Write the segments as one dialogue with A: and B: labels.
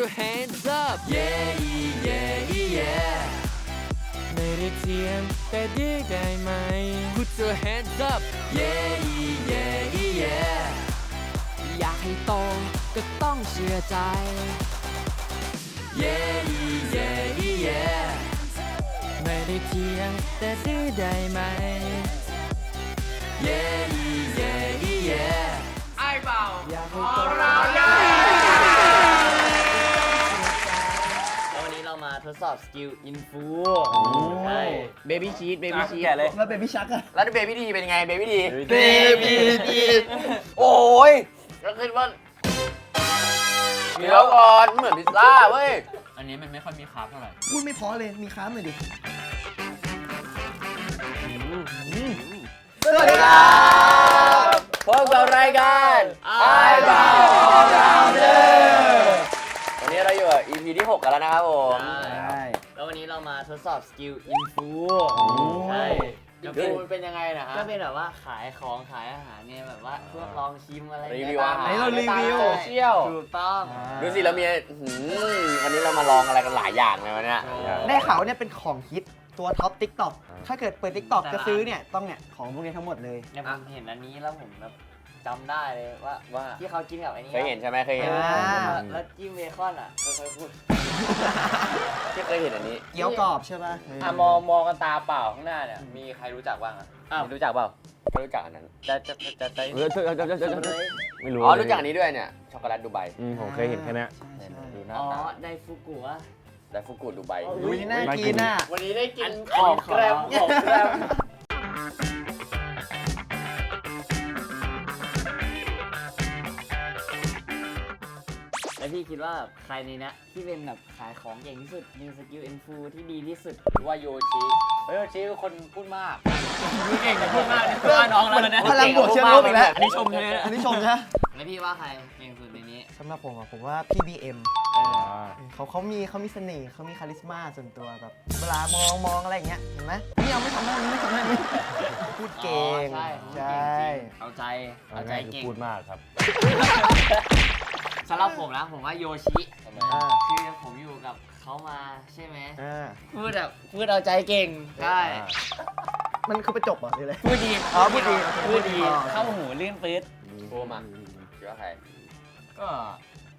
A: your hands up yeah yeah yeah
B: ไม่ได้เทียมแต่ดีได้ไหม
A: Put your hands up yeah yeah yeah อยากให้โตก็ต้องเชื่อใจ yeah yeah yeah
B: ไม่ได้เทียมแต่ดื้อได้ไหม
A: yeah yeah yeah
B: อยากให้โต
C: แล้ววันนี้เรา มาทดสอบสกิลอินฟูใช่เบบี้ชีสเบบี้ชีส
D: แกะเลย
E: แล้วเบบี้ชักอะ
D: แล้วเบบี้ดีเป็นยังไงเบบี้ดี
C: Baby
D: ดีโอ้ยก็คือว่าเดี๋ยวก่อนเหมือนพิซซ่าเว้ย
B: อันนี้มันไม่ค่อยมีคาร์บเท่าไหร่
E: พูดไม่เพอเลย มีค้ามหน่อยดิ
D: สวัสดีครับพบกับรายการไอ้บ่าวเราเด้อวันนี้ เราอยู่กับ EP ที่ 6 กันแล้วนะครับผม
E: ใช่
C: แล้ววันนี้เรามาทดสอบสกิลอินฟูใช่
D: อินฟูมันเป็นยังไงนะฮะ
C: ก็เป็นแบบว่าขายของขายอาหารเนี่ยแบบว่าพวกลองชิมอะไร
D: รีวิวอาหาร
E: ไหนเรารีวิว
D: โซเชียล
C: ถูกต้อง
D: ดูสิเรามีหืมวันนี้เรามาลองอะไรกันหลายอย่างเลยวันเนี้ย
E: ได้ข่าวเนี่ยเป็นของฮิตตัวท็อป t ิ k t o k ถ้าเกิดเปิด t ิ k t o k จะซื้อเนี่ยต้องเนี่ยของพวกนี้ทั้งหมดเลย
C: เนี่ยผมเห็นอันนี้แล้วผมแบบ จำได้เลยว่า
D: ว่า
C: ที่เขากินกับไอ้นี่
D: เคยเห็นใช่ไหมเคยเห็น
E: อ่า
C: แล้วแล้วจิ้มเบคอนอะค่อยๆพูด
D: ที่เคยเห็นอันนี้
E: เกี๊ยวกรอบใช่ป่ะ
F: อะมองมองกันตาเปล่าข้างหน้าเนี่ยมีใครรู้จักบ้างอะ
C: อ้าว
F: รู้จักเปล่า
D: ก็รู้จักอันนั้น
F: จะจะจะจะ
G: เออเออเออเออเออเออไม่รู้
D: อ๋อรู้จักอันนี้ด้วยเนี่ยช็อกโกแลตดูไบ
G: อืมผมเคยเห็นแค่เนี้ย
E: ใช่ใช่
D: ดูหน้า
C: อ๋อ
D: ตา
C: ไดฟุกุอะ
D: ไดฟุกุดูไบ
E: อุ้ยน่ากินอะ
F: วันนี้ได้กิน
C: อัน
F: ของ
C: นี้ข
F: แกรมของแกรม
C: พี่คิดว่าแบบใครในเนี้ยที่เป็นแบบขายของเก่งที่สุด มีสกิลอินฟูที่ดีที่สุด
F: ว่าโยชิเฮ้ยโยชิเป็นคนพูดมาก
B: เก่งแต่พูดมากนี่คือว่าน้องแล้วนะ
E: พลังบวกเชิงลบอีกแล้ว
B: อันนี้ชมใช่ไหมเนี่ย
E: อันนี้ชมใช่ไหม
C: แล้วพี่ว่าใครเก่งสุดในนี้
E: สำหรับผมอะผมว่าพี่ BM
C: เออ
E: เขาเขามีเขามีเสน่ห์เขามีคาลิสมาส่วนตัวแบบเวลามองมองอะไรอย่างเงี้ยเห็นไหมไม่เอาไม่ทำได้ไม่ทำได้พูดเก่ง
C: อ๋อใช่
E: ใช่
C: เอาใจ
G: เอา
C: เอาใจ
G: ง่ายคือ
C: เก่ง
G: พูดมากครับ
C: สำหรับผมนะผมว่าโยชิ
E: อ่า
C: คือผมอยู่กับเขามาใช่ไหม
E: อ่า
C: พูดแบบพูดเอาใจเก่งใช่
E: มันคือประจบเหรอหรืออะไร
C: พูดดี
E: อ๋อพูดดี
C: พูดดี
E: อ๋อ
C: เข้าหูลื่นปื๊ด
D: โทรมาคิดว่าใคร
B: ก็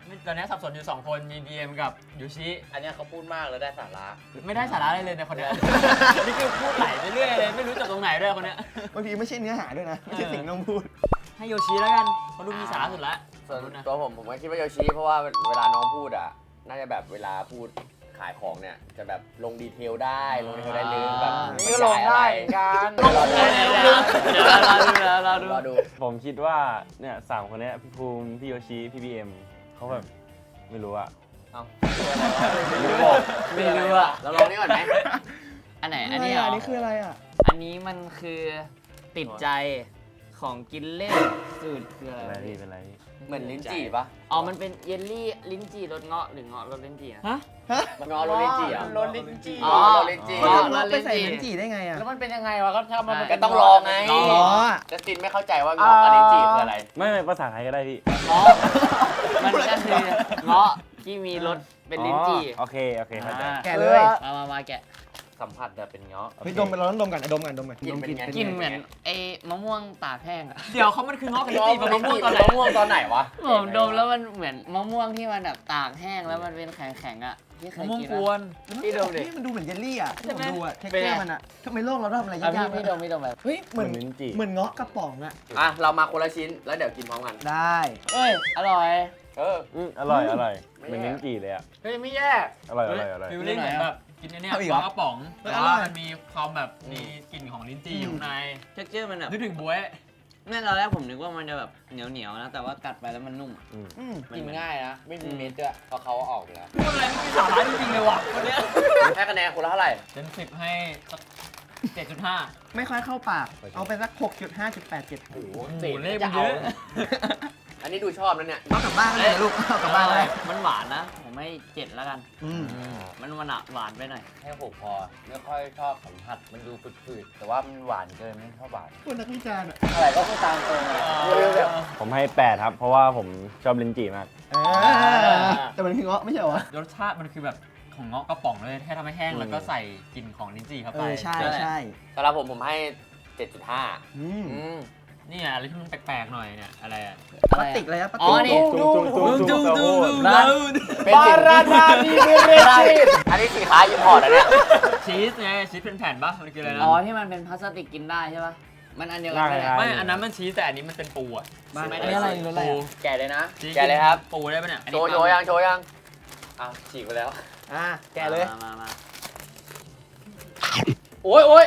B: ไม่ตอนนี้สับสนอยู่ 2 คนมี BM กับยูชิ
F: อันเนี้ยเขาพูดมากแล้วได้สาระ
B: ไม่ได้สาระอะไรเลยในคนเนี้ย นี่คือพูดไหลไปเรื่อยเลยไม่รู้จบตรงไหนด้วยคนเนี้ย
E: บางทีไม่ใช่เนื้อหาด้วยนะ ไม่ใช่สิ่งที่ต้องพูด
B: ให้โยชิแล้วกันเขาดูมีสาระสุดละ
D: ส่วน
B: ขอบคุณนะ
D: ตัวผมผมก็คิดว่าโยชิเพราะว่าเวลาน้องพูดอะ น่าจะแบบเวลาพูดขายของเนี่ย จะแบบลงดีเทลได้ลงดีเทลได้ลึกแบบ
F: นี่ก็ลงได้เหมือนกัน
D: รอดู
C: เดี๋ยวเดี๋ยวเราดูเดี๋ยวเราดู
D: รอดู
G: ผมคิดว่าเนี่ยสามคนเนี้ยพี่ภูมิ พี่โยชิ พี่บีเอ็มเขาแบบ ไม่รู้อะ
C: ไม่รู้อะ
D: เราลองนี่ก่อนไหม
C: อันไหน
E: อั
C: อั
E: น
C: น
E: นี้
C: นี้เหร
E: อั
C: อน
E: นี้คืออะไรอะ
C: อันนี้มันคือติดใจของกินเล่นสูตรคือ
G: เป็น
C: อะไร
G: ไรพี่เป็นไรพี่
D: เหมือนลิ้นจี่ปะ
C: อ๋อ มันเป็นเยลลี่ลิ้นจี่รสเงาะหรือเงาะรสลิ้นจี่นะ
D: มันงอโรลิ้นจี่อะ
F: รสลิ้นจี่
C: อ๋อ
D: โรลิ้นจี่
C: อ๋
E: เขา
C: อ
E: จะเอาไปใส่ลิ้นจี่ได้ไงอะ
F: แล้วมันเป็นยังไงวะก็ทำมัน
D: ก็ต้องลองไง
E: อ๋อ
D: จัสตินไม่เข้าใจว่างอกับลิ้นจี่คืออะไร
G: ไม่ไม่ภาษาไทยก็ได้พี่
C: เงาะมันก็คือเงาะที่มีรสเป็นลิ้นจี่
G: อ๋อโอเค โอเคเข้าใจ
C: อ่า
E: แกะเลย
C: มามามาแกะ
F: สัมผัสแบบเป็นเงาะ
E: เฮ้ยดมไปเราต้องดมกันอะดมกันดมกัน
D: กินเป็นไง
C: กลินเหมือนไอ้มะม่วงตากแห้งอะ
B: เดี๋ยวเขามันคือง้อกัน
D: งอ
B: จี
D: กับ
B: มะ
D: ลิ้น
B: ม่วง
D: จี่
B: ตอนไหน
D: มะม่วงตอนไหนวะ
C: ผมดมแล้วมันเหมือนมะม่วงที่มันแบบตากแห้งแล้วมันเป็นแข็งๆอะพี่เค
B: มะ
C: ย
B: ม่วง
C: กิน
B: ก
C: ไหม
B: วน
C: พี่ดมดิ
E: นี่มันดูเหมือนเยลลี่อะที่ผมดูอะเท็ก
C: เป็น
E: เจอ
C: ไง
E: ร์มันอะทำไมโลกเราต้องทำอะไร
C: อะ
E: ยาก
C: พี่
E: ๆ
C: พี่ดมพี่ดมแบบ
E: เฮ้ยเหมือน
G: เหมือนลิ้นจี่
E: เหมือนเงาะกระป๋องอะ
D: อะเรามาคนละชิ้นแล้วเดี๋ยวกินพร้อมกัน
E: ได้
C: เอ้ยอร่อย
D: เออ
G: อืมอร่อยอร่อย
D: ไม่
G: เหมือน
D: แย่
G: ลิ้นจี่เลยอะ
F: เฮ้ยไม่แย่
G: อร่อยอร่อยอร่อย
B: ฟิลลิ่งเหมือนแบบ กินอันเนี้ย
E: เอาอีกเหรอ
B: ปลากระป๋อง
E: เฮ้ย
B: แต่
E: อร่
B: ว่า
E: อย
B: มันมีความแบบมีกลิ่นของลิ้นจี่อยู่ข้างใน
C: เท็กเจอร์มันแบบ
B: นึกถึงบ๊วย
C: แม่ตอนแรกผมนึกว่ามันจะแบบเหนียวเหนียวๆนะ แต่ว่ากัดไปแล้วมันนุ่ม
G: อืม
E: อืม
F: กินง่ายนะ ไม่มีเม็ดด้วยเพราะเขาเอาออกไปแล้ว
B: พูดอะไรไม่มีสาระจริงๆเลยว่ะวันเนี้ย
D: ให้คะแนนคนละเท่าไหร่
B: เต็มสิบให้สักเจ็ดจุดห้า
E: ไม่ค่อยเข้าปาก เอาไปสัก 6.5.87
F: โอ้โห
B: โอ้โห
F: เศษ
B: เลข
F: จะ
B: มันเย
F: เอา
B: อะ
D: อันนี้ดูชอบนะเนี่ย
E: เอากลับบ้านกันเลยลูกเอากลับบ้านเลย
C: มันหวานนะ ผมให้เจ็ดแล้วกัน
E: อืม
C: มันมันอะหวานไปหน่อย
F: ให้หกพอ ไม่ค่อยชอบสัมผัสมันดูฝืดๆ แต่ว่ามันหวานเกินไม่ชอบหวาน
E: คนนักวิจารณ์อะ
F: อะไรก็พูดตามตรงเลยเร็ว
G: ผมให้ 8 ครับ เพราะว่าผมชอบลินจีมาก
E: แต่มันคือเงาะไม่ใช่เหรอวะ
B: รสชาติมันคือแบบของเงาะกระป๋องเลยแค่ทำให้แห้ง
G: อืม
B: แล้วก็ใส่กลิ่นของลิ้นจี่เข้า
E: เอ
B: ไป
E: อ ใช่
B: นั่นแหละ
E: ใช่
D: สำหรับผมผมให้ 7.5
E: อืม
D: อืม
B: นี่อะอะไรที่มันแปลกๆหน่อยเนี่ยอะไรอะ
E: พลาสติกเลยอะพลาส
C: อ๋อ
E: ติก
C: นี่
G: จุ๊งจุ๊งจุ๊งจุ๊งจุ๊งจุ๊ง
C: ร้าน
D: เป็นสิ่งที่อันนี้สินค้าอินพอร์ตนะเนี่ย
B: ชีสไงชีสเป็นแผ่นปะมันคืออะไรนะ
C: อ๋อที่มันเป็นพลาสติกกินได้ใช่ปะมันอันเดียวกันไหม
G: ได้
B: ไม่อันนั้นมันชีสแต่อันนี้มันเป็นปูอะ
E: บ้านอันนี้อะไรรสอะไร
B: ปู
E: อะ
F: ๆแก่เลยนะ
B: ชีส
D: แกะเลยครับ
B: ปูได้ปะเนี่ยอัน
D: โช
B: นี้
D: ว์โชว์ยังโชว์ยัง
F: อะฉีกไปแล้ว
E: อะแกะเลย
C: มามามา
F: โอ้ยโอ้ย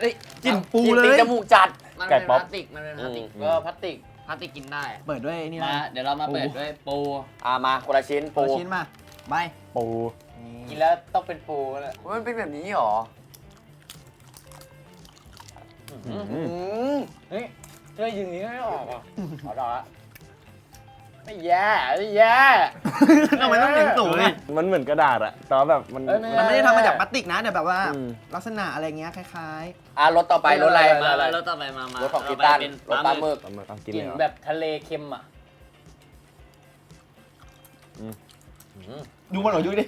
E: เอ้ยกลิ่นปูเล
D: ติด
E: ย
D: จมูกจัด
C: มัน
G: ไก่
C: เป็น
G: ป๊
C: พ
G: อป
C: ลาสติกมันเป็นพลาสติก
F: ก็พลาสติก
C: พลาสติกกินได้
E: เปิดด้วยนี่
C: มา
E: นะ
C: เดี๋ยวเรามาเปิดด้วยปู
D: อ่ามาคนละชิ้น
E: ปู
D: ปู
E: ชิ้นมาใบ
G: ปู
F: กินแล้วต้องเป็นปูแล้วแหละ
D: มันเป็นแบบนี้เหรอ
G: อืม
D: อืม
F: เฮ้ยเธอยิงนี้ไม่ออกอะขอดอกละ ไม่แย่ไม่แย่
E: ทำไมต้องเสียงสูงอะ
G: มันเหมือนกระดาษอะแต่ว่าแบบมัน
F: เอ้ยไม่
E: มันไม่ได้ทำมาจากพลาสติกนะแต่แบบว่า
G: อืม
E: ลักษณะอะไรเงี้ยคล้าย
D: อ่ารถต่อไปรถอะไร
F: ไม่
C: มา
F: เป็นไร
C: แล้วต่อไปมามาร
D: ถของกีตัน
C: เป็น
D: รถปลาหมึก
G: ปลาหมึกเอากิน
F: ก
G: เล
F: ลิ่
G: ย
F: น
G: เหรอ
F: แบบทะเลเค็มอะ
G: อืม
F: อืม
E: ๆดูมันหน่อยดูดิ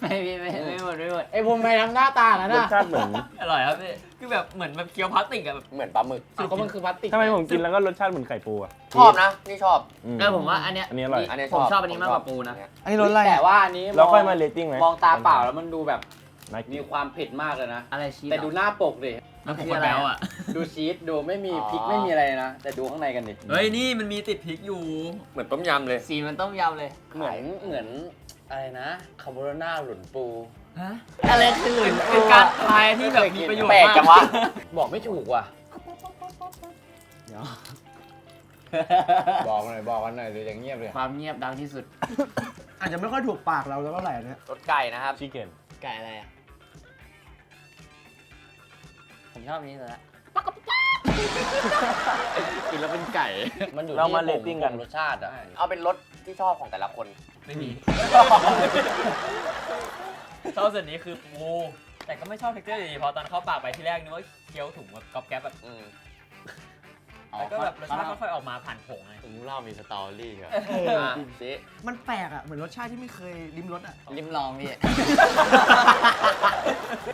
C: ไม่ไม่ไม่ไม่หมดไม่หมด
F: ไอ้ภูมิไปทำหน้าตาแล้ว
G: รส
F: นะ
G: ชาติเหมือน
B: อร่อยครับพี่คือแบบเหมือนแบบเคี้ยวพลาสติกอะแบบ
D: เหมือนปลาหมึก
F: อ้าวก็มันคือพลาสติก
G: ทำไมผมกินแล้วก็รสชาติเหมือนไข่ปูอะ
D: ชอบนะ นี่ชอบ
G: ม
C: เออผมว่าอันเนี้ย
G: อันนี้อร่อย
D: อันนี้
C: ผมชอบอันนี้มากกว่าปูนะ
E: อันนี้รสอะไร
F: แต่
E: อะ
F: ว่าอันนี้
G: เราค่อยมาเรตติ้งไหม
F: มองตาเปล่าแล้วมันดูแบบ
G: น่ากิ
F: มี
G: น
F: ความเผ็ดมากเลยนะ
C: อะไรชีส
F: แต่ดูหน้าปกดิ
B: มัน
C: คื
B: คืออ
C: อะไร
B: แบ
C: อะ
B: วอะ
F: ดูชีสดูไม่มีพริกไม่มีอะไรนะ แต่ดูข้างในกันดิ
B: เฮ้ยนี่มันมีติดพริกอยู่
D: เหมือนต้มยำเลย
C: สีมันต้มยำเลย
F: เหมือนเหมือน อะไรนะคาโบนาร่าหลุนปู
B: ฮะ
C: อะไรคือ
B: เป็นเป็นการทายที่แบบมีประโยชน์
D: แปลก
B: มาก
D: จังวะ
F: บอกไม่ถูกว่ะบอกหน่อยบอกกันหน่อยเดี๋ยวอย่างเงียบเลย
C: ความเงียบดังที่สุด
E: อาจจะไม่ค่อยถูกปากเราแล้วเท่าไหร่นะ
D: รสไก่นะครับ
G: ชิคเก้น
C: ไก่อะไรอะ ผมชอบอันนี้สุดละ
F: กินแล้วเป็นไก่ มันอยู่
G: เรา
F: ที่
G: มาเรตติ้งกัน
F: รสชาติอะ
D: เอาเป็นรสที่ชอบของแต่ละคน
B: ไม่มี ชอบส่วนนี้คือปูแต่ก็ไม่ชอบเท็กเจอร์ดีพอตอนเข้าปากไปที่แรกนึกว่าเคี้ยวถุงแบบก๊อบแก๊บแบบ
D: อืม
B: แล้วก็แบบรสชาติค่อยๆออกมาผ่านผงไง
F: ผมเล่ามีสตอรี่เหรอ
D: อะสิ
E: มันแปลกอะเหมือนรสชาติที่ไม่เคยลิ้มรสอะ
C: ริมลองพี่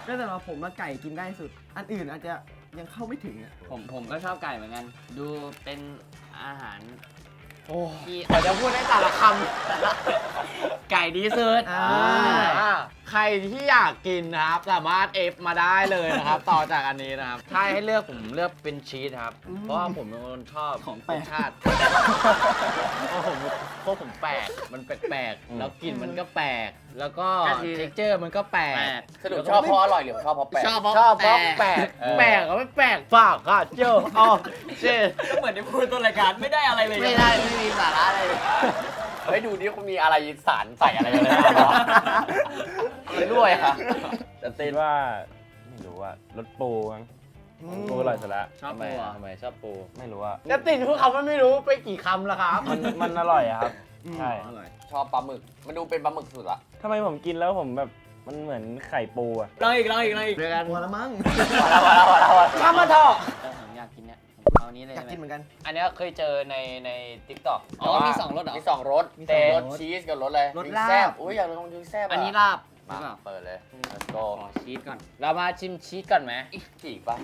E: แต่สำหรับผมมาไก่กินได้สุด อันอื่นอาจจะยังเข้าไม่ถึงอะ
C: ผมผมก็ชอบไก่เหมือนกัน ดูเป็นอาหาร
F: โอ้
C: ที่
F: เดี๋ยวจะพูดได้แต่ละค
C: ไก่ดีสุด
E: อ่าำ
F: อ่า ใครที่อยากกินนะครับ สามารถเอฟมาได้เลยนะครับ ต่อจากอันนี้นะครับ ถ้าให้เลือกผมเลือกเป็นชีสครับ เพราะว่าผมเป็นคนชอบ
E: ของแปลก
F: รสชาติเพราะผมเพราะผมแปลกมันแปลกๆแล้วกลิ่นมันก็แปลก แล้วก็
C: ก็คือ
F: เท็กเจอร์มันก็แปล
C: แปล
F: ก
C: ก
D: สรุปชอบเพราะอร่อยหรือชอบเพราะแปลก
C: ชอบเพราะ
F: ชอบเพราะ
C: แป
F: แป
C: ล
F: ล
C: ก
F: กแปลกก็ไม่แปลกฝากค่ะเจ้าอ๋อเจ้
B: ก็เหมือนที่พูดต้นรายการไม่ได้อะไรเลย
C: ไม่ได้ ไม่มีสาระอะไรเลย
D: เฮ้ยดูดิคุณมีอะไรสารใส่อะไรกันเลยอะไรด้วยอะ
F: จะ
G: คิดว่าไม่รู้ว่ารสปูมั้ง
E: อืม
G: ปูอร่อยสุดละ
C: ชอบ
F: ทำไม
C: ปูเหร
F: อะ
C: อะ
F: ทำไมชอบปู
G: ไม่รู้ว่า
F: จะติดพูดคำว่าไม่รู้ไปกี่คำแล้วครับ
G: มันมันอร่อยอะครับ
E: อืม
G: ใช่
E: อร่อย
D: ชอบปลาหมึกมันดูเป็นปลาหมึกสุดละ
G: ทำไมผมกินแล้วผมแบบมันเหมือนไข่ปูอะ
B: ลองอีกลองอีกลองอีก
C: เรื่องกัน
E: หัวละมั้ง
D: มาแล้วมาแล้วมาแล้วมาแล้ว
F: ข้ามาเถอะ
C: อาอันนี้เลย
E: อยาก
C: ได้ไหม
E: กินเหมือนกัน
F: อันเนี้ยเคยเจอในในทิกตอก
C: อ๋อมีสองรสเหรอ
D: มีสองรส
E: มีสอง
D: แต่
E: ร
D: ร
E: ส
D: สชีสกับรสอะไร
E: รส
D: วิง
E: ลาบ
D: แซบอุ้ยอยากลองวิงแซบะ
C: อันนี้ลาบหรือ
D: มา
C: เปล่า
D: เปิดเลย let's go
C: ขอชีสก่อน
F: เรามาชิมชีสก่อนไหม
D: จีกปะ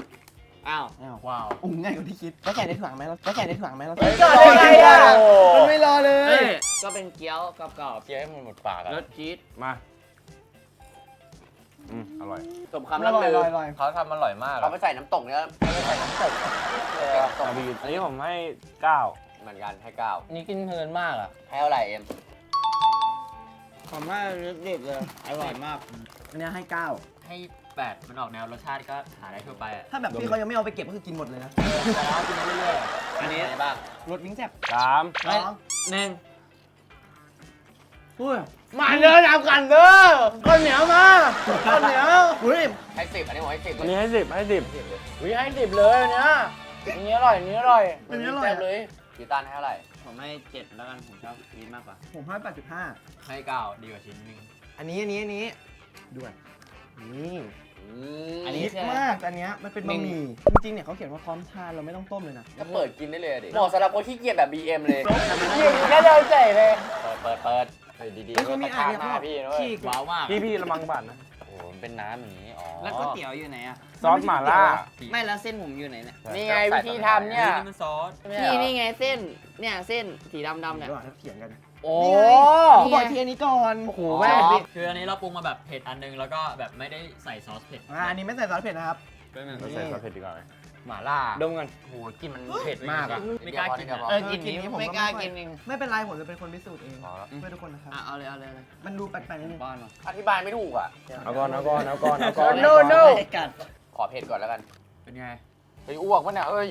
C: อ้าว
E: อ้าว
B: ว้าว
E: โอ้ง่ายกว่าที่คิดแล้วใส่ในถุงไหมเราแล้วใส่ในถุงไหมเรา
F: เฮ้ยก่อนได้ไงอะ
E: มันไม่รอเล
C: เอ้
E: ย
C: ยก็เป็นเกี๊ยวกรอบ
F: เคี้ยวให้มันหมดปาก
C: ๆ
F: อะ
C: รสชีส
G: มา อืมอร่อย
D: สม
E: อ
D: คำล่ำ
E: ร่อย
D: ลื
E: อ
D: อ
E: ร่อยอร่อย
F: เขาทำอร่อยมาก
D: เขา
F: อะ
D: ไปใส่น้ำตกเนี่ยเขาไปใส่น้ำตกเออน้ำตก
G: อาบีอันนี้ผมให้เก้า
D: เหมือนกันให้เก้า
F: นี่กินเพลินมากอะ
D: ให้เท่าไหร่เอ็ม
C: ผมว่ารสเด็ดเลยอร่อยมาก
E: อันเนี้ยให้เก้า
B: ให้แปดมันออกแนวรสชาติก็หาได้ทั่วไปอะ
E: ถ้าแบบพี่เขายังไม่เอาไปเก็บก็คือกินหมดเลยนะ
B: แต่เรากินเรื่อย
D: อันนี้อะไรบ้าง
E: รสวิ้งแซ่บ
G: สาม
E: สอง
C: หนึ่ง
E: อุ้ย
F: มาเด้อทำกันเด้อข้าวเหนียวมาข้าวเหนียว
E: อุ้ย
D: ให้สิบอันนี้ผมให้สิบ
G: อันนี้ให้สิบให้สิบ
F: วิให้สิบเลยอันเนี้ยอันนี้อร่อยอันนี้อร่อย
E: อันนี้อร่อย
D: แซ่บเลยกีตันให้เท่าไหร่
C: ผมให้เจ็ดแล้วกันผมชอบชีสมากกว่า
E: ผมให้แปดจุดห้า
B: ให้เก้าดีกว่าชิ้นนึง
E: อันนี้อันนี้อันนี้ด้วยนี่
C: อันนี้
E: คิด
C: คือ
E: มากแต่อันเนี้ยมันเป็นบะหมี่จริงๆเนี่ยเขาเขียนว่าพร้อมทานเราไม่ต้องต้มเลยนะ
D: ก็เปิดกินได้เลยดิเหมาะสำหรับคนขี้เกียจแบบ BM เลยยิงแค่เดินเฉยเลยเปิดเปิดเปิด เฮ้ยดีๆ
E: เฮ้ยเขามีอ่านเนี่ย
D: หน้า
E: เขา
D: พี่นะ
E: ฉี
D: เว้ย
E: ก
B: ว้าวมาก
G: พี่พี่ระมังบาดนะ
D: โอ้โหมันเป็นน้ำอย่างนี้อ๋อ
C: แล้วก๋วยเตี๋ยวอยู่ไหนอะ
G: ซอสหม่าล่า
C: ไม่แล้วเส้นผมอยู่ไหนเนี่ย
D: นี่ไงวิธีทำเนี่ย
B: นี่มันซอส
C: พี่นี่ไงเส้น เนี่ยเส้นสีดำๆเนี่ย
E: เดี๋ยวก่อนถ้าเถียงกัน
D: โอ้
E: เขาบอกทีอันนี้ก่อน
D: โอ้โห
C: แม่
D: แม่
C: ง
B: คืออันนี้เราปรุงมาแบบเผ็ดอันนึงแล้วก็แบบไม่ได้ใส่ซอสเผ็ด
E: อ่าอันนี้ไม่ใส่ซอสเผ็ดนะครับ
G: เราใส่ซอสเผ็ดดีกว่าไหม
F: หม่าล่า
G: ดมกัน
F: โอ้โหกลินมันเผ็ดมากอะ
B: ไม่กล้ากินอะ
C: เออกินนี้ไม่กล้ากินเอง
E: ไม่เป็นไรผมจะเป็นคนพิสูจน์เอง
D: อ๋อ
E: เพื่อทุกคนนะครับ
C: อะเอาเลยเอาเลยเอาเลย
E: มันดูแปลกๆนิดนึง
C: ป้อนมา
D: อธิบายไม่ถูกอะ
G: เอาก่อนเอาก่อนเอาก่อนเอาก่อน
D: No no
C: ให้กัด
D: ขอเผ็ดก่อนแล้วกัน
B: เป็นไง
D: เฮ้ยอ้วกปะเนี่ยเอ้ย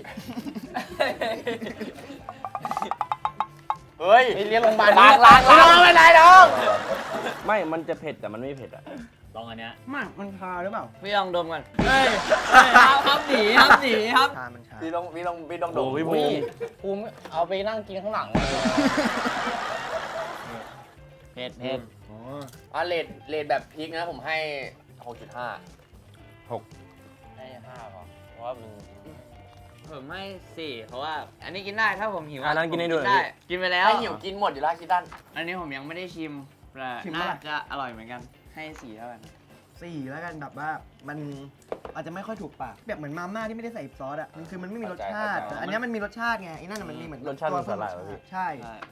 D: เฮ้ย
F: เรียกโรงพยาบาล
D: ล้างล้างล้างไม่ได้น้อง
G: ไม่ มันจะเผ็ดแต่มันไม่เผ็ดอะ
B: ลองอันเนี้ย
E: มากมันชาหรือเปล่า
C: พี่ลองดมกัน
B: เฮ้ยครับหนีครับหนีครับ
E: ชามันชา
D: พี่ต้องพี่ต้องพี่ต้องด
G: โอ้
D: ม
G: พี่
F: อุ้
G: บู
F: ย
G: ม
F: ภูมิเอาไปนั่งกินข้างหลังเลย
C: เผ็ดเผ็ด
D: อะเลดเลดแบบพริกนะผมให้ 6.5
G: หก
D: ให้5พอเพราะว่ามัน
C: ผมให้สี่เพราะว่า อันนี้กินได้ถ้าผมหิว
G: อะนั้นกินให้ดูหน่อย
C: ได้
G: พี่
C: กินไปแล้ว
D: ให้หิวกินหมดอยู่แล้วคิดตัน
C: อันนี้ผมยังไม่ได้ชิมแต่
E: ชิมเมื่อ
C: น่า
E: ไหร่
C: จะอร่อยเหมือนกัน ให้สี่เท่ากัน
E: สี่แล้วกันแบบว่ามันอาจจะไม่ค่อยถูกปากแบบเหมือนมาม่าที่ไม่ได้ใส่ซอสอะมันคือมันไม่มีรสชาติแต่อันเนี้ยมันมีรสชาติไงไอ้นั่นนะมันมีเหมือน
G: รสชาติ
E: ตัว
G: มันสลายเหรอพี่
E: ใช่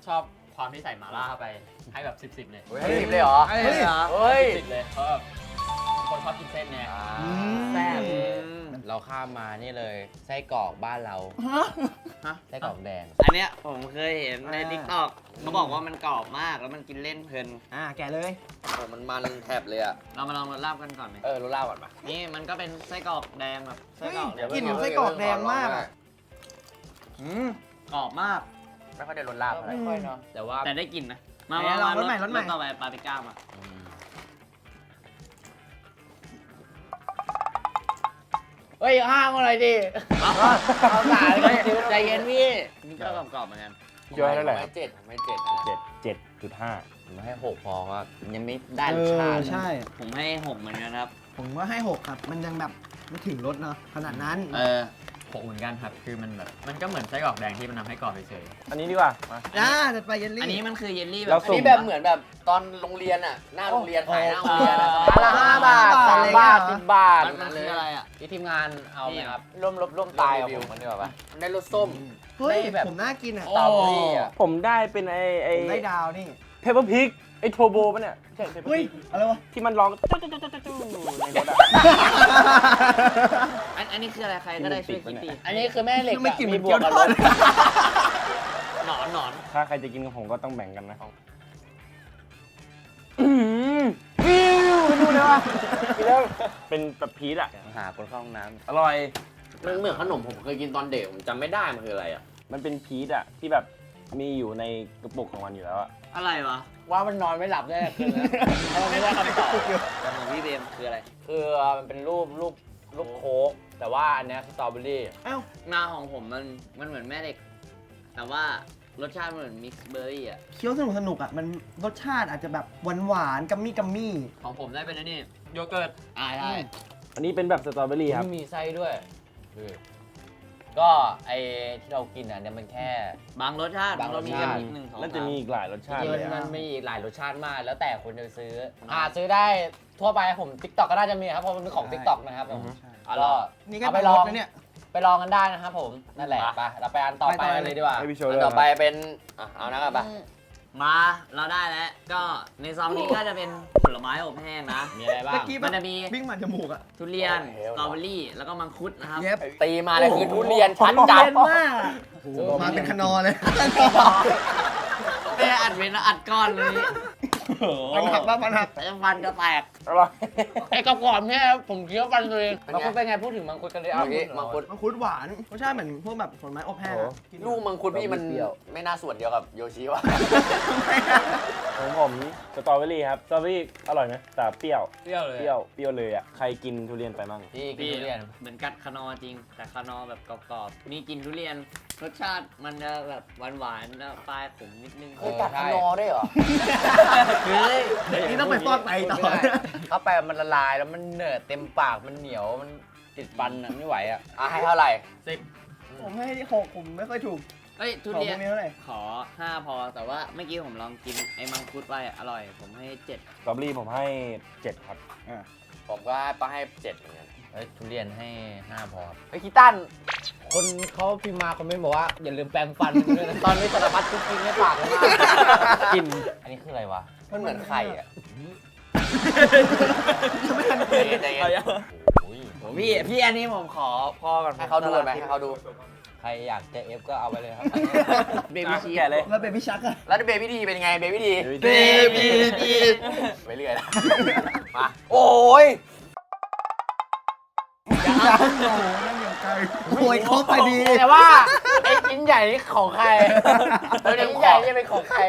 B: ชอบความที่ใส่หม่าล่าเข้าไป ให้แบบสิบสิบเลย
D: เฮ้ยให้สิบเลยเหรอ
C: เฮ้ยเหรอ
D: เฮ้ย
B: สิบเลยเพราะแบบคนชอบกินเส้นไง
E: อืม
C: แซ่บ
F: เราข้ามมานี่เลยไส้กรอกบ้านเรา
C: ฮะ
F: ไส้กรอกแดง
C: อันเนี้ยผมเคยเห็นใน
E: อ่า
C: ทิกตอกเขาบอกว่ามันกรอบมากแล้วมันกินเล่นเพลิน
E: อ่าแกะเลย
D: โอ้มันมันแทบเลยอะ
C: เรามาลองรสลาบกันก่อนไหม
D: เออรู้เล่าก่อนปะ
C: นี่มันก็เป็นไส้กรอกแดงแบบไส้กรอกเลย
E: กลิ่นเหมือนไส้กรอกแดงมากอะ
C: อืมกรอบมาก
D: ไม่ค่อยได้รสลาบอะไร
F: ไม่ค่อยเนาะแต่ว่า
C: แต่ได้กลิ่นนะมา
E: ไหน
C: มา
E: ลอ
C: มาง
E: รสใหม่รสใหม่
C: ต่อไปปาปริก้ามา
F: เฮ้ยห้ามอะไรดิเอาสายเลยใจเย็นพี่
C: นี่ก็กรอบๆเหมือนกัน
G: พี่จอยเท่าไหร่
D: ไม่เจ็ดไม่เจ็ด
G: เจ็ดเจ็ดจุดห้า
F: ผมให้หกพอว่ายังไม่ได้รสชาติ
E: ใช่
C: ผมให้หกเหมือนกันครับ
E: ผมว่าให้หกครับ มันยังแบบไม่ถึงรสเนาะขนาดนั้น
C: เออ
B: หกเหมือนกันครับ คือมันแบบมันก็เหมือนไส้กรอกแดงที่มันทำให้กรอบเฉย
G: อันนี้ดีกว่ามา
E: อ่าจัดไปเยลลี่
C: อันนี้มันคือเยลลี่แบ
G: แล้
C: บ
G: ว
D: อัน
G: สุ่ม
D: นี้แบบเหมือนแบบตอนโรงเรียนอะ หน้าโรงเรียนขายหน้าโรงเรียนอะ
F: อันละห้าบาทสามบาทสิบบาท
C: มันมันคืออะไรอะ
F: ที่ทีมงานเอาไหม
C: นี่
F: ค
C: ครั
F: รับบร่วมรบร่วมตายกับผมมันดีกว่าปะ
D: มันได้รสส้ม
E: เฮ้ย
D: ได้แบบ
E: ผมน่ากินอะ
D: สตรอเบอรี่อะ
G: ผมได้เป็นไอไอ
E: ผมได้ดาวนี่
G: เพปเปอร์พิกไอโทโบปะเนี่ยใช่เพปเปอร์
E: เฮ้ย
G: พิก
E: อะไรวะ
G: ที่มันร้องจู้จู้จู้จู้จู้ในรถอะ
C: อันอันนี้คืออะไรใครก็ได้ช่วยคิดดี
F: อันนี้คือแม่เหล็ก
E: ไม่กินเหมื
F: มี
E: อน
F: บ
E: เกี๊
F: ว
E: ย
F: ก
E: ว
F: กับ
E: ท
F: ล
E: อด
F: บ
C: หนอนหนอน
G: ถ้าใครจะกินกับผมก็ต้องแบ่งกันนะอืมฟิวไปดูเลยว่ะกินแล้วเป็นแบบพีชอะ
F: หาคนเข้าห้องน้
G: อร่อย
D: มันเหมือนขนมผมเคยกินตอนเด็กผมจำไม่ได้มันคืออะไรอะ
G: มันเป็นพีชอะที่แบบมีอยู่ในกระปุกของมันอยู่แล้วอะ
C: อะไรวะำ
F: ว่ามันนอนไม่หลับได้คืนแล้วเพราะมันไม่ได้คำตอบ
C: แต่ของพี่เบมคืออะไร
F: คือมันเป็นรูปรูปรูปโค้กแต่ว่าอันเนี้ยสตรอเบอรี่
E: เอ้า
C: หน้าของผมมันมันเหมือนแม่เหล็ก แต่ว่ารสชาติมันเหมือนมิกซ์เบอร์รี่อะ
E: เคี้ยวสนุกสนุกอะมันรสชาติอาจจะแบบหวานหวานๆกัมมี่กัมมี่
B: ๆของผมได้เป็นอันนี้โยเกิร์ต
C: อ่าใช่
G: อันนี้เป็นแบบสตรอเบอรี่ครับ
F: ไม่มีไส้ด้วยดูดิ ก็ไอที่เรากินอะเนี่ยมันแค่
C: บางรสชาติ
F: บางรส
C: มี
F: ชาติ
C: กันอีกหนึ่งสอง
G: น่าจะมีอีกหลายรสชาติ
F: จริง
G: เลย
F: ๆ
G: อะ
F: มันมีอีกหลายรสชาติมาก แล้วแต่คนจะซื้อหาซื้อได้ทั่วไปครับผมทิกตอกก็น่าจะมีครับเพราะมันเป็นของทิกตอกนะครับผม
E: ใช่
F: เอาล่ะ
E: นี่ก็
F: เอา
E: ไป
F: ไป
E: ล
F: ล
E: อ
F: องง
E: นะเนี่ย
F: ไปลองกันได้นะครับผมนั่นแหละไปเราไปอันต่อ
E: ไป
F: ไป
E: ต่อ
F: กันเลยดีกว่า
G: ให้พี่โชว์
D: อั
G: ด้วย
D: นต่อไป
G: ครับ
D: เป็นอะเอานะครับไป
C: มาเราได้แล้ว ก็ในซองนี้ก็จะเป็นผลไม้อบแห้งนะ
F: มีอะไรบ้า
E: เมื่
F: ง
E: อกี้
C: มันจะมี
E: วิ่งมาจมูกอะ
C: ทุเรียนสตรอเบอรี่ แล้วก็มังคุดนะครับ
E: เย็บ
D: ตีมาเลยคือทุเรียนชัดจัด
E: เย็นมากอะโอ้โหมาเป็นคนอเลย
C: ไม่ได้อัดเว้นแล้วอัดก้อนเลย
E: มันหักบ้างมันหัก
C: แต่ฟันจะแตก
G: อร่อย
F: ไอ้กรอบๆเนี่ยผมเคี้ยวฟันตัวเอง
D: เป็น
F: มัง
D: ไง
F: คุดเป็นไงพูดถึงมังคุดกันเลย
D: เอา
F: เอา
D: งี้มังคุด
E: มังคุดหวานรสชาติเหมือนพวกแบบผลไม้อบแห้งอะกิน
D: ลูกมังคุดพี่มัน
G: เปรี้ยว
D: ไม่น่าส่วนเดียวกับโยชิวะ
G: ของผมสตรอเบอรี่ครับสตรอเบอรี่อร่อยไหมแต่เปรี้ยว
B: เปรี้ยวเลย
G: เปรี้ยวเปรี้ยวเลยอะใครกินทุเรียนไปมั่ง
F: พี่กิน
C: พี่
F: ทุเรียน
C: เหมือนกัดคานอจริง แต่คานอแบบกรอบๆมีกลินทุเรียนรสชาติมันจะแบบหวานๆแล้วปลายขมนิดนึง
F: เคยกัดขนอได้เหรอ
C: เฮ้ย
E: นี่ต้องไปฟอกไตต่อ
F: เข้าไปมันละลายแล้วมันเหนอะเต็มปากมันเหนียวมันติดฟันอะไม่ไหวอะอะให้เท่าไหร่
B: สิบ
E: ผมให้หกผมไม่ค่อยถูก
C: เฮ้ยทุ
E: ของ
C: เรีย
E: พวนกนี้เท่าไหร่
C: ขอ 5 พอแต่ว่าเมื่อกี้ผมลองกินไอ้มังคุดไปอะอร่อย ผมให้ 7
G: สตรอเบอรี่ผมให้เจ็ดครับ
D: ผมก็ให้ป้าให้เจ็ดเหมือนกัน
F: เอ้ยทุเรียนให้ห้าพอเฮ้ยคิตันคนเขาพิมพ์มาคอมเมนต์บอกว่าอย่าลืมแปรงฟันด้วยนะตอนนี้สารพัดทุกกินในปากเลยมากกินอันนี้คืออะไรวะ
D: มันเหมือนไข่อะ
F: ใจเย็นใจเย็นโอ้ย
C: พี่พี่อันนี้ผมขอพอก่อน
D: ให้เขาดูกันไหมให้เขาดู
F: ใครอยากจะเอฟก็เอาไปเลยครับ
C: เบบี้ชี
G: แกะเลย
E: แล้วเบบี้ชักอะ
D: แล้วเบบี้ดีเป็นยังไงเบบี้ดี
G: เบบี้
C: ดี
D: ไปเรื่อยนะมาโอ้ย
E: โอ้ยครบพอดี
F: แต่ว่าไอ้ ชิ้นใหญ่นี่ของใครไอ้ชิ้นใหญ่นี่เป็นของใคร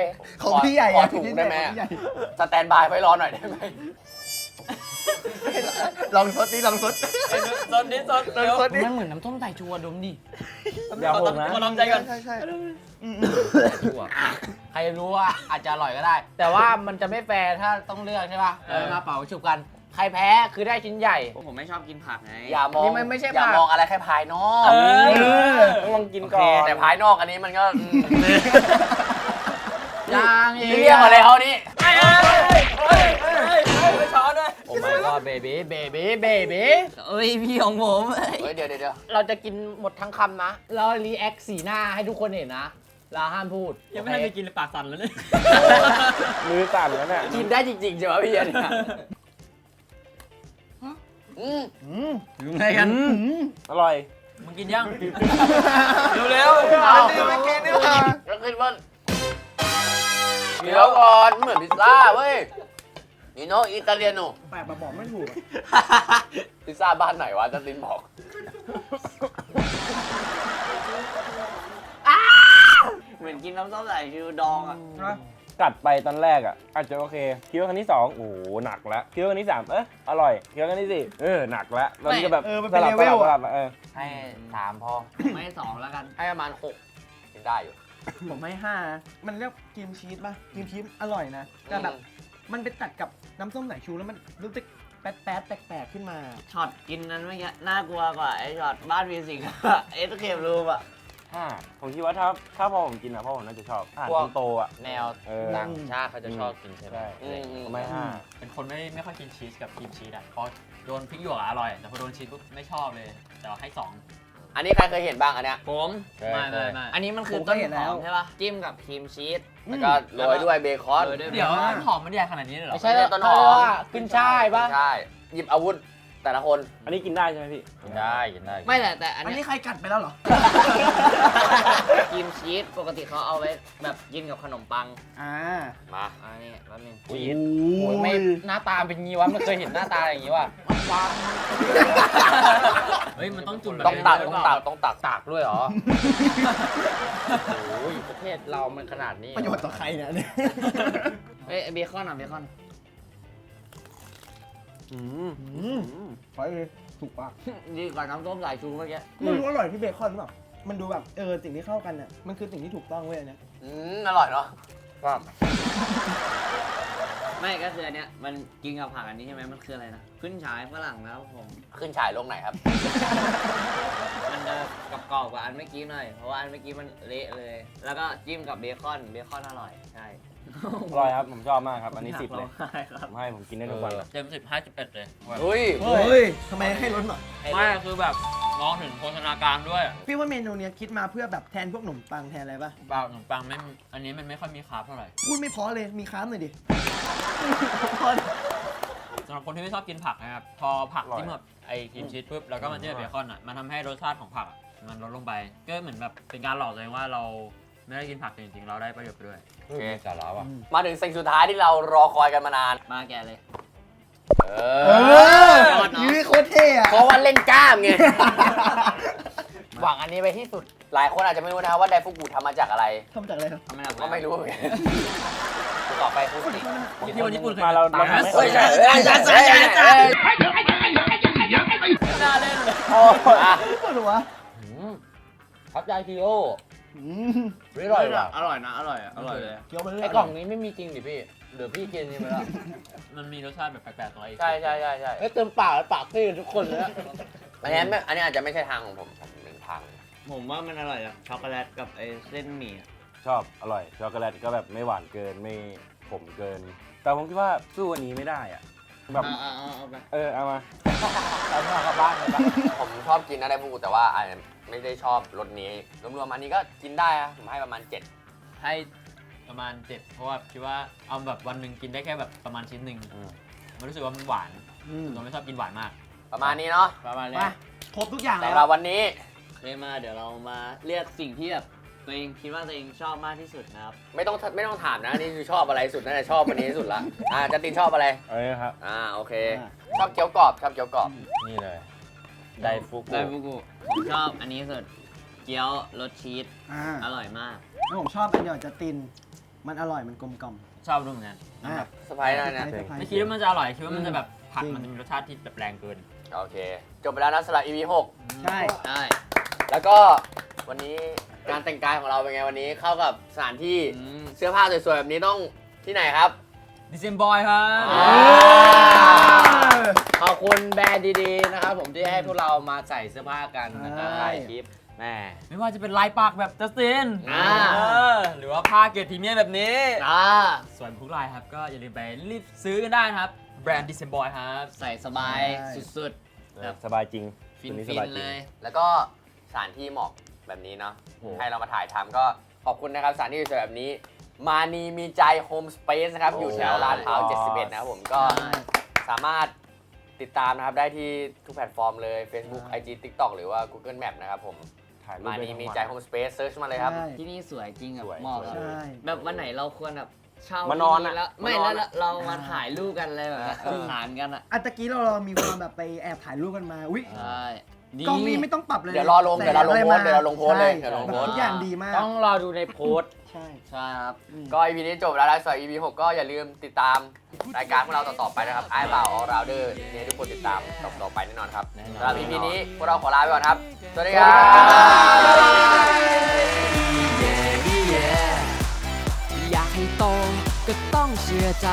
E: ของพี่ใหญ่
D: ขอ
E: อะ
D: ถุงได้ไหม
E: ของพี่ใญ่
D: สแตนบายไว้รอหน่อยได้ไหม
E: ลองซดนี่ลองซด
B: ซนนิดซนเร็ว
F: มันเหมือนน้ำส้มสายชูอะดมดิ
G: อย่าหกนะ
B: มาลองใจก่อน
E: ใช่ใช่
F: ชัวร์ใครรู้ว่าอาจจะอร่อยก็ได้ แต่ว่ามันจะไม่แฟร์ถ้าต้องเลือกใช่ป่ะ
B: เออ
F: เรามาเป่าฉุบกัน ใครแพ้คือได้ชิ้นใหญ่
C: ผมไม่ชอบกินผักไง
D: อย่ามอง
F: นี่มันไม่ใช่
D: อย่า
F: ผัก
D: มองอะไรแค่ภายนอก
B: เออ
G: ต้องลองกิน
D: โอ
G: ก่
D: เค
G: อน
D: แต่ภายนอกอันนี้มันก็อืม
F: ยางอีก
D: เรียกอะไรเขานี่
B: เฮ้ยเฮ้ยเฮ้ยเฮ้ยเฮ้ยไปช้อนด้วย
F: โอ้ my god baby baby baby
C: เอ้ยพี่ของผม
D: เฮ้ยเดี๋ยวเดี๋ยวเดี๋ยว
F: เราจะกินหมดทั้งคำนะเรารีแอคสีหน้าให้ทุกคนเห็นนะเราห้ามพูด
B: ยังไม่ทันไปกินเลยปากสั่นแล้วเนี่ย
G: มือสั่นแล้วเนี่ย
D: กินได้จริงๆใช่ไหมพี่อันเนี่ย อืม
C: อยู่ไงกัน
G: อร่อย
B: มึงกินยัง เร็วๆ
E: เอาดิไม่กินนี่หว่า
D: แล้วคิดว่าเดี๋ยวก่อนเหมือนพิซซ่าเว้ยนี่โนอิตาเลียโน
E: แปลกแบบบอกไม่ถูกอะ
D: พิซซ่าบ้านไหนวะจัสตินบอก
C: เหมือนกินน้ำส้มสายชูดองอะ
G: กัดไปตอนแรกอะอาจจะโอเคเคี้ยวครั้งที่สองโอ้โหหนักละเคี้ยวครั้งที่สามเอออร่อยเคี้ยวครั้งที่สี่เออหนักละแล้วนี่ก็แบบ
E: เออมัน
G: ส
E: เป็น
G: ลั
E: เล
G: บ
E: เว
G: สลั
E: ล
G: บส
E: อะ
G: ลับเออ
F: ให้สามพอ
C: ไม่สองแล้วกัน
D: ให้ประมาณหกกินได้อยู่
E: ผมให้ห้านะมันเรียกครีมชีสป่ะครีมชีสอร่อยนะแต่แบบมันไปตัดกับน้ำส้มสายชูแล้วมันรู้สึกแป๊ดแป๊ดๆแปลกๆขึ้นมา
C: ช็อตกินนั้นเมื่อกี้น่ากลัวกว่าไอ้ช็อตบ้านมีสิงเอ็เคมรูมอะ
G: ห้าผมคิดว่าถ้าถ้าพอผมกินอะพ่อผมน่าจะชอบอาหาร
F: พวก
G: คนโตอะ
F: แนว
G: เออ
F: ต่างชาติเขาจะชอบกินใช่ไหม
G: ใช่
D: อืมอืม
G: ผมไม่ห้า
B: เป็นคนไม่ไม่ค่อยกินชีสกับครีมชีสอะพอโดนพริกหยวกอะอร่อย แต่พอโดนชีสปุ๊บไม่ชอบเลย แต่ว่าให้สอง
D: อันนี้ใครเคยเห็นบ้างอันเนี้ย
C: ผม
B: ไม่ไม่ไม่
C: อันนี้มันคือ
E: ผมก็
C: ต้น
E: เห็น
C: ห
E: แล้
C: อ
E: ว
C: มใช่ป่ะจิ้มกับครีมชีส
D: แล้วก็โรยด้วยเบคอน
C: โรยด้วย
B: เดี๋ยวหอมมันใหญ่ขนาดนี้เลยเหรอ
F: ไม่ใช่
D: ไม่ใช่ต้นหอม
F: เขาเรียกว่าขึ้นช่ายปะ
D: ใช่หยิบอาวุธ แต่ละคน
G: อันนี้กินได้ใช่ไหมพี่
F: กินได้กินได้
C: ไม่แต่แต่อัน
E: อัน
C: เนี้
E: นี้
C: ย
E: ใครกัดไปแล้วเหรอ
C: ครีมชีสปกติเขาเอาไว้แบบกินกับขนมปัง
E: อ่า
D: มา
C: อันนี้แป๊บนึง
F: โอ้ยไม่หน้าตาเป็นงี้วะไม่เคยเห็นหน้าตาอย่างงี้ว่ะ
B: เฮ้ยมันต้องจุ่มแบบ
D: ต้องตัก
B: นี้
D: ต้อง
B: ด้วย
D: ตัก
B: เปล่า
D: ต้องตัก
F: ตากด้วยเหรอโอ้ยประเทศเรามันขนาดนี้
E: ประโยชน์ต่อใครเนี่ยเนี่ย
C: เฮ้ยเบคอนอะเบคอน
G: อืม
E: อืมขอเลยถูกปะ
C: ดีกว่าน้ำส้มสายชูเมื่อกี้
E: ไม่รู้อร่อยที่เบคอนหรือเปล่ามันดูแบบเออสิ่งที่เข้ากันเนี่ยมันคือสิ่งที่ถูกต้องเว้ยอันเนี่ย
D: อืมอร่อยเนาะ
C: ไม่ก็คืออันเนี้ยมันกินกับผักอันนี้ใช่ไหมมันคืออะไรนะขึ้นฉายฝรั่งแล้วผม
D: ขึ้นฉายลงไหนครับ
C: มันจะกรอบกว่าอันเมื่อกี้หน่อย เพราะว่าอันเมื่อกี้มันเละเลย แล้วก็จิ้มกับเบคอนเบคอนอร่อยใช่
G: อร่อยครับ ผมชอบมากครับ อันนี้สิบเลย
C: ใช่ครับ
G: ผมให้ผมกินได้ทุกวันอะ
B: เต็มสิบห้าสิบเอ็ดเลย
D: เฮ้ย
E: เฮ้ยทำไมให้ล้นหน่อย
B: ไม่คือแบบมองถึงโภชนาการด้วย
E: พี่ว่าเมนูเนี้ยคิดมาเพื่อแบบแทนพวกขนมปังแทนอะไรป่ะ
B: เปล่าขนมปังไม่อันนี้มันไม่ค่อยมีคาร์บเท่าไหร่
E: พูดไม่เพอเลย มีค้ามหน่อยดิ
B: สำหรับคนที่ไม่ชอบกินผักนะครับ พอผักจิ้มกับไอ้ครีมชีสปุ๊บแล้วก็มันจิ้มกับเบคอนอะ มันทำให้รสชาติของผักอะมันลดลงไป ก็เหมือนแบบเป็นการหลอกตัวเองว่าเรา ไม่ได้กินผักแต่จริงๆ เราได้ประโยชน์ไปด้วย
F: โอเคสาระว่ะ
D: มาถึงสิ่งสุดท้ายที่เรารอคอยกันมานาน
C: มาแกะเลย
D: เอ
E: เอ
D: อ
E: อนี่โคตรเท่อะ
D: เพราะว่าเล่นกล้ามไง
F: หวังอันนี้ไปที่สุด
D: หลายคนอาจจะไม่รู้นะครับว่าไดฟุกุทำมาจากอะไร
E: ทำจากอะไรครับ
C: ทำไมล่ะ
D: ก็ไม่รู้เหมือนกัน
F: ต่อไปพูดสิ
B: ที่วันญี่ปุ่นเคย
G: มาเราเราทำให้
F: เฮ้ยใช่
G: เอ้ย
F: ใช่ใช่ใช่ใช่
B: น่าเล่นเลย
G: โอ้ย
E: ปวดหัว
F: ครับยายคิโอ
E: อืม
F: อร่อยว่ะ
C: อร่อยนะอร่อยอะอร่อยเลย
E: เคี้ยวไปเรื่อย
F: ไอ้กล่องนี้ไม่มีจริงดิพี่เดี๋ยวพี่กินนี่ไปแล้ว
B: มันมีรสชาติแบบแปลกๆของไอ้
F: ใช่ใช่ใช่ใช่เต็มปากปากพี่ทุกคนเลย
D: อันนี้ไม่อันนี้อาจจะไม่ใช่ทางของผมผมหนึ่งทาง
C: ผมว่ามันอร่อยอะช็อกโกแลตกับไอ้เส้นหมี่อะ
G: ชอบอร่อยช็อกโกแลตก็แบบไม่หวานเกินไม่ขมเกิน แต่ผมคิดว่าสู้อันนี้ไม่ได้อะแบบ
C: เอาเอาเอาเอาไป
G: เออเอามา
F: เอามากลับบ้านเลยปะ
D: ผมชอบกินอะไรพวกแต่ว่าอาจจะ ไม่ได้ชอบรสนี้ รวมๆอันนี้ก็กินได้อะผมให้ประมาณ 7
B: ให้ประมาณเจ็ดเพราะว่าคิดว่าเอาแบบวันหนึ่งกินได้แค่แบบประมาณชิ้นหนึ่ง
G: อืม
B: มันรู้สึกว่ามันหวาน
E: อืม
B: เราไม่ชอบกินหวานมาก
D: ประมาณนี้เนาะ
C: ประมาณ
E: ไป
C: เนี้ย
E: ครบทุกอย่าง
D: แต่
E: แล้ว
D: เราวันนี้
C: เคยมาเดี๋ยวเรามาเรียกสิ่งที่แบบตัวเองคิดว่าตัวเองชอบมากที่สุดนะครับ
D: ไม่ต้องไม่ต้องถามนะนี่คือชอบอะไรสุดน่าจะชอบวันนี้ที่สุดละอ่าจันตินชอบอะไร
G: เอ้ยครับ
D: อ่าโอเคชอบเกี๊ยวกรอบชอบเกี๊ยวกรอบ
G: นี่เลย ไดฟุกุ
C: ไดฟุกุผมชอบอันนี้สุด เกี๊ยวรสชีส
E: อ่า
C: อร่อยมาก
E: แล้วผมชอบอันเดียวกับจะติน มันอร่อยมันกลมกล่อม
B: ชอบด้วยเหมือนกัน
E: อ่า
D: สไปร์นะเนี่ย
E: เซอร์พรส์
B: ไม่คิดว่ามันจะอร่อย คิดว่ามันจะแบบผัก
E: จริง
B: มันจะมีรสชาติที่แบบแรงเกิน
D: โอเค จบไปแล้วนะสำหรับ EP
E: ใช่
C: ใช่
D: 6แล้วก็วันนี้การแต่งกายของเราเป็นไงวันนี้เข้ากับสถานที่
C: อืม
D: เสื้อผ้าสวยๆแบบนี้ต้องที่ไหนครับ
B: ดิเซมบอยครับ
D: อ่า
F: ขอบคุณแบรนด์ดีๆนะครับผมที่ให้พวกเรามาใส่เสื้อผ้ากันนะครับถ่ายคลิปแม่
B: ไม่ว่าจะเป็นลายปากแบบจัสติน
C: อ่า
B: เออหรือว่าผ้าเกรดพรีเมียมแบบนี้
C: อ่า
B: ส่วนทุกลายครับ ก็อย่าลืมไปรีบซื้อกันได้นะครับ แบรนด์ดิเซมบอยครับ
C: ใส่สบายสุด
G: เออสบายจริง
C: ๆ ฟิน
G: ตัวนี้ส
C: ฟิน
G: บายจริง
C: เลย
D: แล้วก็สถานที่เหมาะแบบนี้เนาะให้เรามาถ่ายทำก็ขอบคุณนะครับสถานที่สวยๆแบบนี้ มานีมีใจโฮมสเปซนะครับ อยู่แถวลาดพร้าว71 นะครับผมก็
C: ใช่
D: สามารถติดตามนะครับ ได้ที่ทุกแพลตฟอร์มเลย Facebook IG TikTok หรือว่า Google Map นะครับผม
G: ถ่ายรูป
D: มา
G: ได้
D: นี
G: ทั้ง
D: มี
G: วัน
D: ใจโฮมสเปซเซิร์ชมาเลยครับ
E: ใช่
C: ที่นี่สวยจริงอะ
G: สวย
C: เหมาะ
G: สวย
C: กับ
E: ใช่
C: แบบวันไหนเราควรแบบเช่ามา
D: นอนอะ
C: แล้วไม่
D: มานอน
C: แล้ว
D: อะ
C: เรามาถ่ายรูปกันอะไรแบบเนี้ย
D: เออ
C: ขานกันอะ
E: อันตะกี้เราเรามีความแบบไปแอบถ่ายรูปกันมา อุ้ย
C: ใช่ดี
E: กล้องนี้ไม่ต้องปรับเลย
D: เดี๋ยวรอลงเดี๋ยวเราลงโพสต์เดี๋ยวเราลงโพสต์เลย
E: ใช่
D: เดี๋ยวลงโพสต์
E: ทุกอย่างดีมาก
F: ต้องรอดูในโพสต์
E: ใช่
C: ใช่ครับ
E: อืม
D: ก็ EP นี้จบแล้วแล้วส่วน EP 6ก็อย่าลืมติดตามรายการของเราต่อๆไปนะครับไอ้บ่าวออราวเดอร์นี่ให้ทุกคนติดตามต่อๆไปแน่นอนครับสำหรับ EP นี้พวกเราขอลาไปก่อนครับ สวัสดีครับ
A: อยากให้โตก็ต้องเชื่อใจ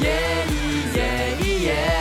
A: เย้